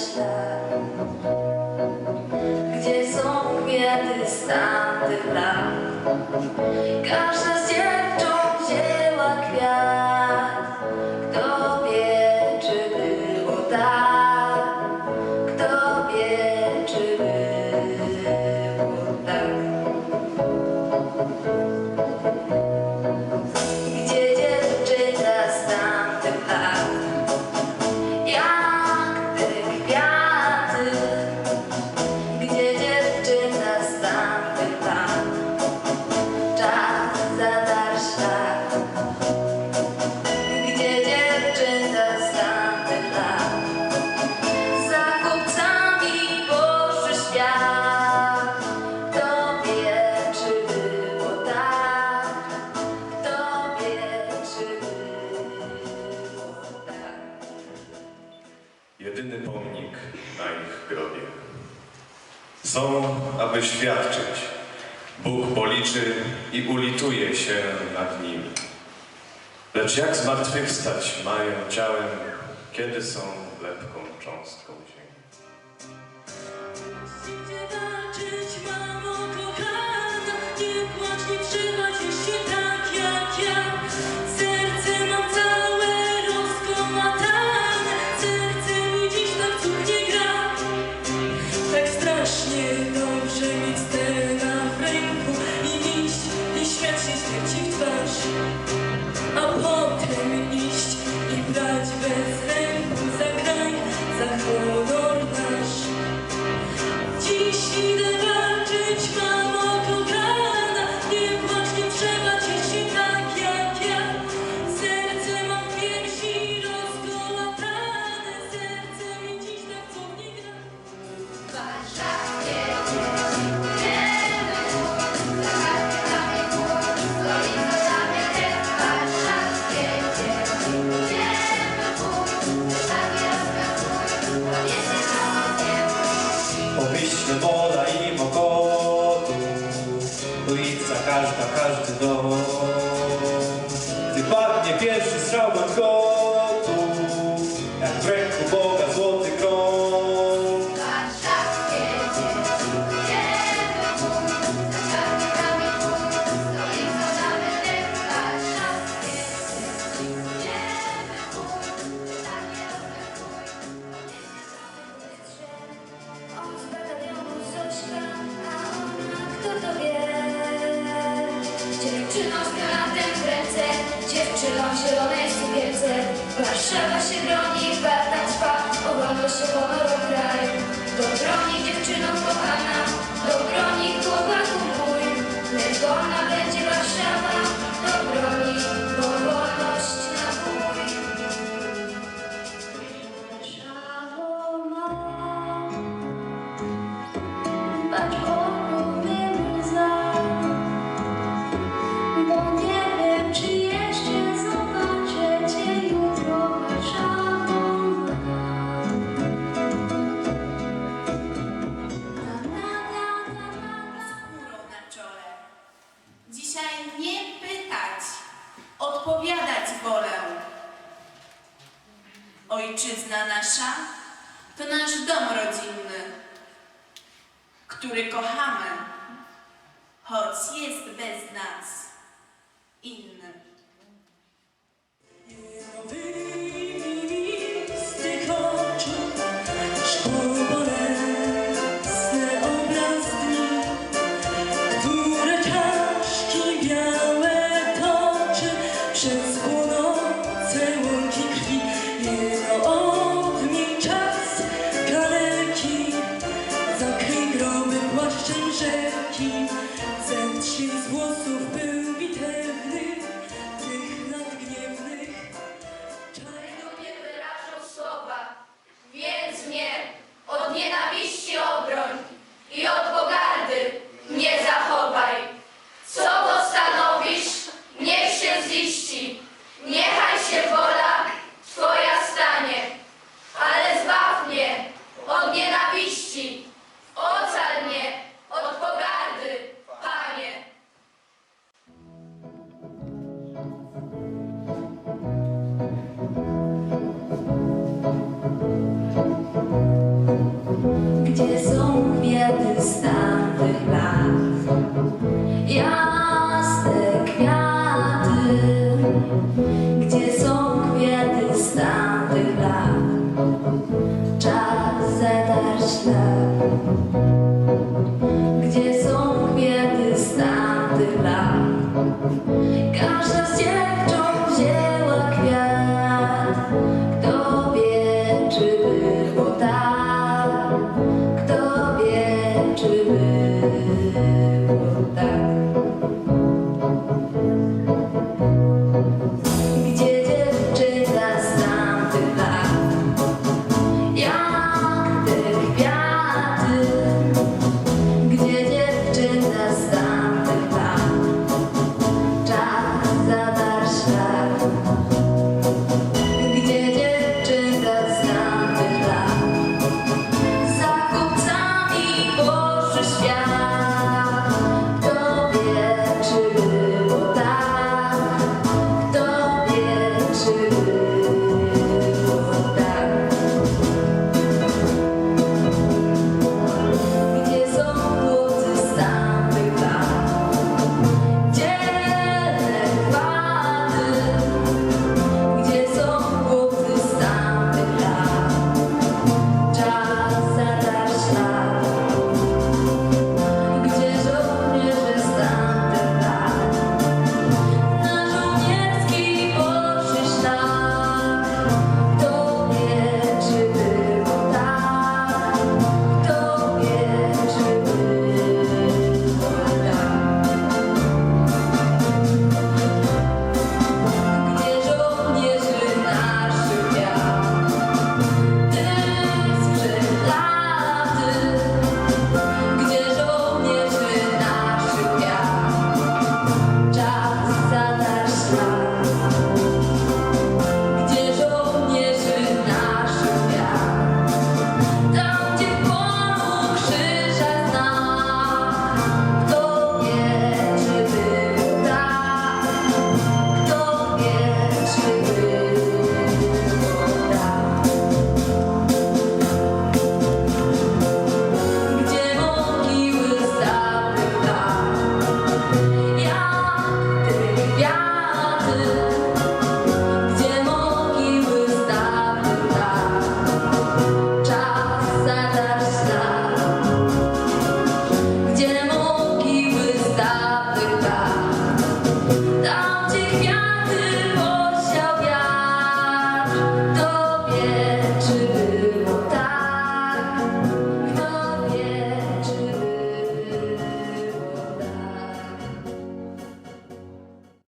ślad Gdzie są kwiaty z tamtych lat. Każdy doświadczyć. Bóg policzy i ulituje się nad nimi. Lecz jak zmartwychwstać mają ciałem, kiedy są lepką cząstką? Mam zielone jest wiedzę, Warszawa się broni, Bartak spa, o się honoru. ojczyzna nasza to nasz dom rodzinny, który kochamy, choć jest bez nas inny. Gdzie są kwiaty z tamtych lat?